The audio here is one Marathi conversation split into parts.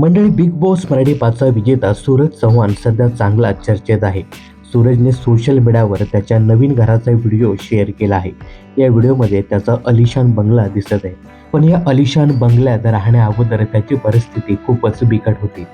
मंडळी बिग बॉस मराठी पाचचा विजेता सूरज चव्हाण सध्या चांगला चर्चेत आहे. सूरजने सोशल मीडियावर त्याच्या नवीन घराचा व्हिडिओ शेअर केला आहे. या व्हिडिओमध्ये त्याचा अलिशान बंगला दिसत आहे. पण या अलिशान बंगल्यात राहण्या अगोदर त्याची परिस्थिती खूपच बिकट होती.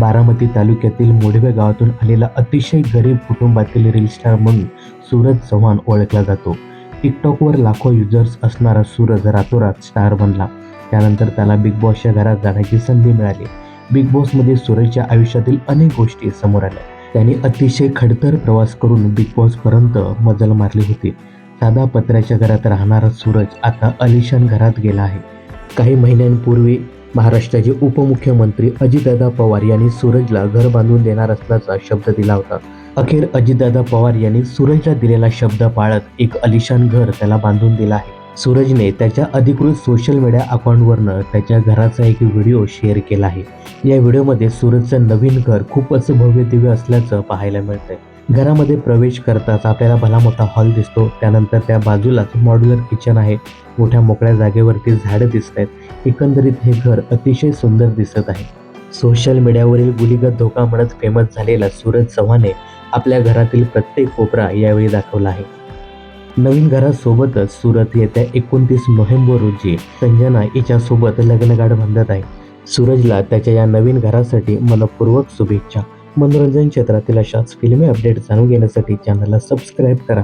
बारामती तालुक्यातील मोडवे गावातून आलेला अतिशय गरीब कुटुंबातील रील स्टार म्हणून सूरज चव्हाण ओळखला जातो. टिकटॉकवर लाखो युजर्स असणारा सूरज रातोरात स्टार बनला. त्यानंतर त्याला बिग बॉसच्या घरात जाण्याची संधी मिळाली. बिग बॉसमध्ये सूरजच्या आयुष्यातील अनेक गोष्टी समोर आल्या. त्याने अतिशय खडतर प्रवास करून बिग बॉसपर्यंत मजल मारली होती. साधा पत्र्याच्या घरात राहणारा सूरज आता अलिशान घरात गेला आहे. काही महिन्यांपूर्वी महाराष्ट्राचे उपमुख्यमंत्री अजितदादा पवार यांनी सूरजला घर बांधून देणार असल्याचा शब्द दिला होता. अखेर अजितदादा पवार यांनी सूरजला दिलेला शब्द पाळत एक अलिशान घर त्याला बांधून दिला आहे. सूरजने त्याच्या अधिकृत सोशल मीडिया अकाउंटवरनं त्याच्या घराचा एक व्हिडिओ शेअर केला आहे. या व्हिडिओमध्ये सूरजचं नवीन घर खूपच भव्य दिव्य असल्याचं पाहायला मिळतंय. घरामध्ये प्रवेश करताच आपल्याला भला मोठा हॉल दिसतो. त्यानंतर त्या बाजूलाच मॉड्युलर किचन आहे. मोठ्या मोकळ्या जागेवरती झाडं दिसत आहेत एकंदरीत हे घर अतिशय सुंदर दिसत आहे. सोशल मीडियावरील गुलीगत धोका म्हणत फेमस झालेला सूरज चव्हाणे आपल्या घरातील प्रत्येक कोपरा यावेळी दाखवला आहे. नवीन घरासोबतच सुरत येत्या एकोणतीस नोव्हेंबर रोजी संजना हिच्यासोबत लग्नगाठ बांधत आहे. सूरजला त्याच्या या नवीन घरासाठी मनपूर्वक शुभेच्छा. मनोरंजन क्षेत्रातील अशाच फिल्मी अपडेट जाणून घेण्यासाठी चॅनलला सबस्क्राईब करा.